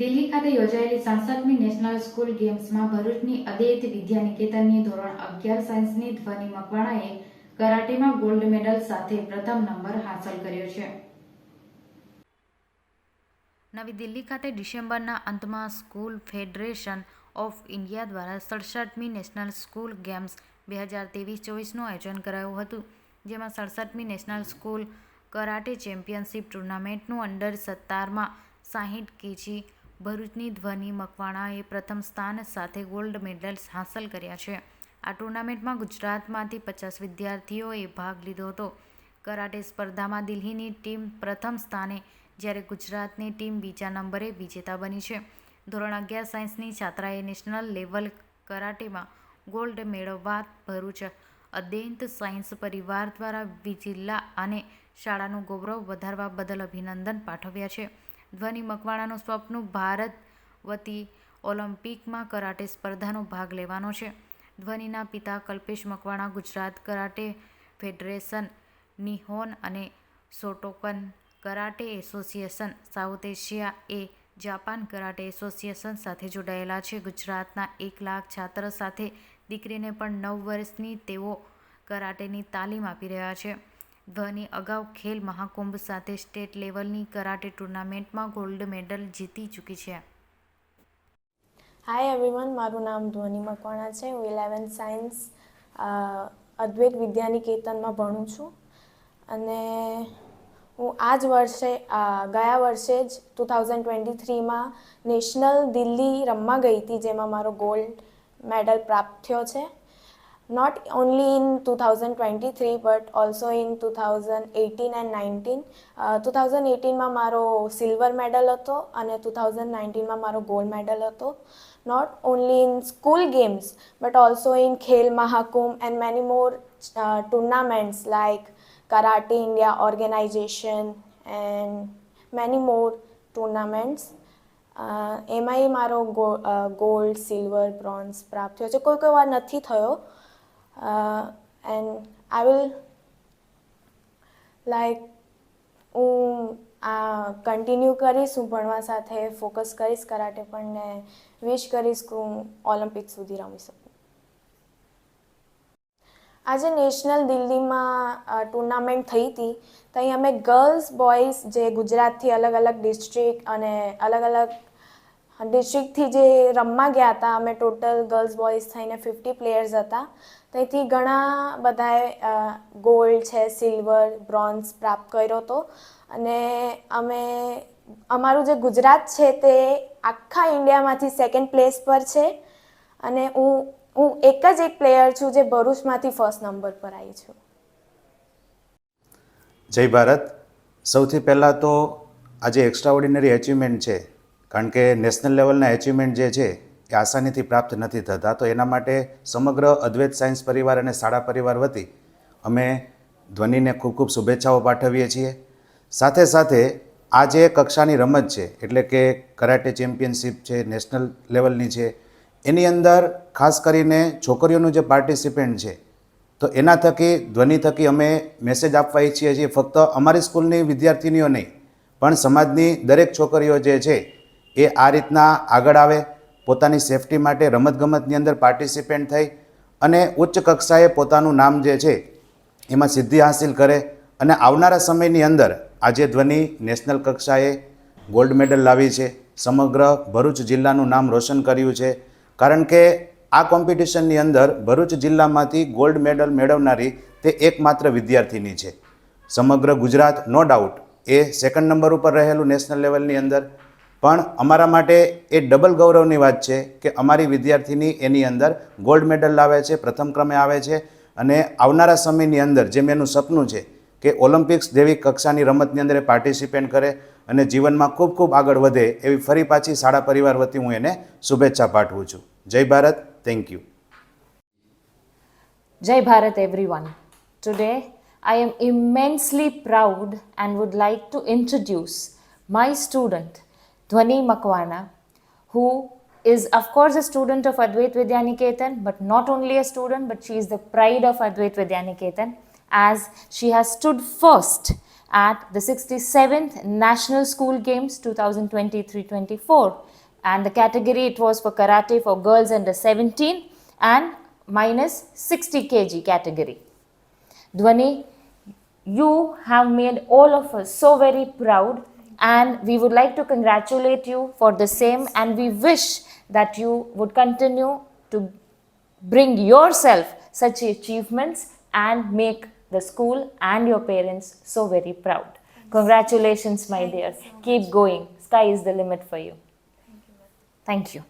દિલ્હી ખાતે યોજાયેલી સાતમી નેશનલ સ્કૂલ ગેમ્સમાં ભરૂચની અદ્વૈત વિદ્યા નિકેતનની ધોરણ અગિયાર સાયન્સની ધ્વનિ મકવાણાએ કરાટેમાં ગોલ્ડ મેડલ સાથે પ્રથમ નંબર હાંસલ કર્યો છે. નવી દિલ્હી ખાતે ડિસેમ્બરના અંતમાં સ્કૂલ ફેડરેશન ઓફ ઇન્ડિયા દ્વારા સડસઠમી નેશનલ સ્કૂલ ગેમ્સ બે હજાર ત્રેવીસ ચોવીસનું આયોજન કરાયું હતું, જેમાં સડસઠમી નેશનલ સ્કૂલ કરાટે ચેમ્પિયનશિપ ટુર્નામેન્ટનું અંડર સત્તારમાં સાહીઠ કેજી ભરૂચની ધ્વનિ મકવાણાએ પ્રથમ સ્થાન સાથે ગોલ્ડ મેડલ્સ હાંસલ કર્યા છે. આ ટુર્નામેન્ટમાં ગુજરાતમાંથી પચાસ વિદ્યાર્થીઓએ ભાગ લીધો હતો. કરાટે સ્પર્ધામાં દિલ્હીની ટીમ પ્રથમ સ્થાને, જ્યારે ગુજરાતની ટીમ બીજા નંબરે વિજેતા બની છે. ધોરણ અગિયાર સાયન્સની છાત્રાએ નેશનલ લેવલ કરાટેમાં ગોલ્ડ મેળવવા ભરૂચ અદ્યંત સાયન્સ પરિવાર દ્વારા જિલ્લા અને શાળાનું ગૌરવ વધારવા બદલ અભિનંદન પાઠવ્યા છે. ધ્વનિ મકવાણાનું સ્વપ્ન ભારત વતી ઓલિમ્પિકમાં કરાટે સ્પર્ધાનો ભાગ લેવાનો છે. ધ્વનિના પિતા Kalpesh Makwana Gujarat karate federation, Nihon અને Shotokan karate association, South Asia એ જાપાન કરાટે એસોસિએશન સાથે જોડાયેલા છે. ગુજરાતના એક લાખ છાત્ર સાથે દીકરીને પણ નવ વર્ષની તેઓ કરાટેની તાલીમ આપી રહ્યા છે. ધ્વનિ અગાઉ ખેલ મહાકુંભ સાથે સ્ટેટ લેવલની કરાટે ટુર્નામેન્ટમાં ગોલ્ડ મેડલ જીતી ચૂકી છે. હાય એવરીવન મારું નામ ધ્વનિ મકવાણા છે. હું ઇલેવન્થ સાયન્સ અદ્વૈત વિદ્યાનિકેતનમાં ભણું છું. અને હું આ જ વર્ષે ગયા વર્ષે જ ટુ થાઉઝન્ડ ટ્વેન્ટી થ્રીમાં નેશનલ દિલ્હી રમવા ગઈ હતી, જેમાં મારો ગોલ્ડ મેડલ પ્રાપ્ત થયો છે. Not only in two thousand also three but and in two thousand eighteen and nineteen two thousand એટીનમાં મારો સિલ્વર મેડલ હતો અને ટુ થાઉઝન્ડ નાઇન્ટીનમાં મારો ગોલ્ડ મેડલ હતો. Not only in school games but also in Khel Mahakumbh and many more tournaments like karate India organisation and many more tournaments એમાંય મારો gold silver bronze પ્રાપ્ત થયો છે. કોઈ કોઈ વાર નથી થયો એન્ડ આઈ વિલ લાઈક હું, આ કન્ટિન્યુ કરીશ, હું ભણવા સાથે ફોકસ કરીશ કરાટે પણ ને વિશ કરીશ કે હું ઓલિમ્પિક સુધી રમી શકું. આજે નેશનલ દિલ્હીમાં ટુર્નામેન્ટ થઈ હતી ત્યાં અમે ગર્લ્સ બોયઝ જે ગુજરાતથી અલગ અલગ ડિસ્ટ્રિક્ટ અને અલગ અલગ ડિસ્ટ્રિક્ટથી જે રમવા ગયા હતા, અમે ટોટલ ગર્લ્સ બોયઝ થઈને ફિફ્ટી પ્લેયર્સ હતા. ત્યાંથી ઘણા બધાએ ગોલ્ડ છે સિલ્વર બ્રોન્ઝ પ્રાપ્ત કર્યો હતો. અને અમે, અમારું જે ગુજરાત છે તે આખા ઇન્ડિયામાંથી સેકન્ડ પ્લેસ પર છે. અને હું હું એક જ એક પ્લેયર છું જે ભરૂચમાંથી ફર્સ્ટ નંબર પર આવી છું. જય ભારત. સૌથી પહેલાં તો આજે એક્સ્ટ્રા ઓર્ડિનરી અચિવમેન્ટ છે. કારણ કે નેશનલ લેવલના એચિવમેન્ટ જે છે એ આસાનીથી પ્રાપ્ત નથી થતા. તો એના માટે સમગ્ર અદ્વૈત સાયન્સ પરિવાર અને શાળા પરિવાર વતી અમે ધ્વનિને ખૂબ ખૂબ શુભેચ્છાઓ પાઠવીએ છીએ. સાથે સાથે આ જે કક્ષાની રમત છે, એટલે કે કરાટે ચેમ્પિયનશિપ છે નેશનલ લેવલની છે, એની અંદર ખાસ કરીને છોકરીઓનું જે પાર્ટિસિપેન્ટ છે, તો એના થકી, ધ્વનિ થકી અમે મેસેજ આપવા ઈચ્છીએ છીએ. ફક્ત અમારી સ્કૂલની વિદ્યાર્થીનીઓ નહીં, પણ સમાજની દરેક છોકરીઓ જે છે એ આ રીતના આગળ આવે, પોતાની સેફટી માટે રમતગમતની અંદર પાર્ટિસિપેન્ટ થઈ અને ઉચ્ચ કક્ષાએ પોતાનું નામ જે છે, એમાં સિદ્ધિ હાંસિલ કરે અને આવનારા સમયની અંદર આજે ધ્વનિ નેશનલ કક્ષાએ ગોલ્ડ મેડલ લાવી છે. સમગ્ર ભરૂચ જિલ્લાનું નામ રોશન કર્યું છે. કારણ કે આ કોમ્પિટિશનની અંદર ભરૂચ જિલ્લામાંથી ગોલ્ડ મેડલ મેળવનારી તે એકમાત્ર વિદ્યાર્થીની છે. સમગ્ર ગુજરાત, નો ડાઉટ, એ સેકન્ડ નંબર ઉપર રહેલું નેશનલ લેવલની અંદર પણ અમારા માટે એ ડબલ ગૌરવની વાત છે કે અમારી વિદ્યાર્થીની એની અંદર ગોલ્ડ મેડલ લાવે છે પ્રથમ ક્રમે આવે છે અને આવનારા સમયની અંદર જેમ એનું સપનું છે કે ઓલિમ્પિક્સ જેવી કક્ષાની રમતની અંદર એ પાર્ટિસિપેટ કરે અને જીવનમાં ખૂબ ખૂબ આગળ વધે એવી ફરી પાછી શાળા પરિવાર વતી હું એને શુભેચ્છા પાઠવું છું જય Bharat thank you Jai Bharat, everyone. Today, I am immensely proud and would like to introduce my student, Dhwani Makwana, who is, of course, a student of Advait Vidyaniketan, but not only a student, but she is the pride of Advait Vidyaniketan, as she has stood first at the 67th National School Games 2023-24 and the category it was for karate for girls under 17 and minus 60 kg category. Dhwani, you have made all of us so very proud and we would like to congratulate you for the same and we wish that you would continue to bring yourself such achievements and make the school and your parents so very proud. Congratulations, my dear. Keep going. Sky is the limit for you. Thank you.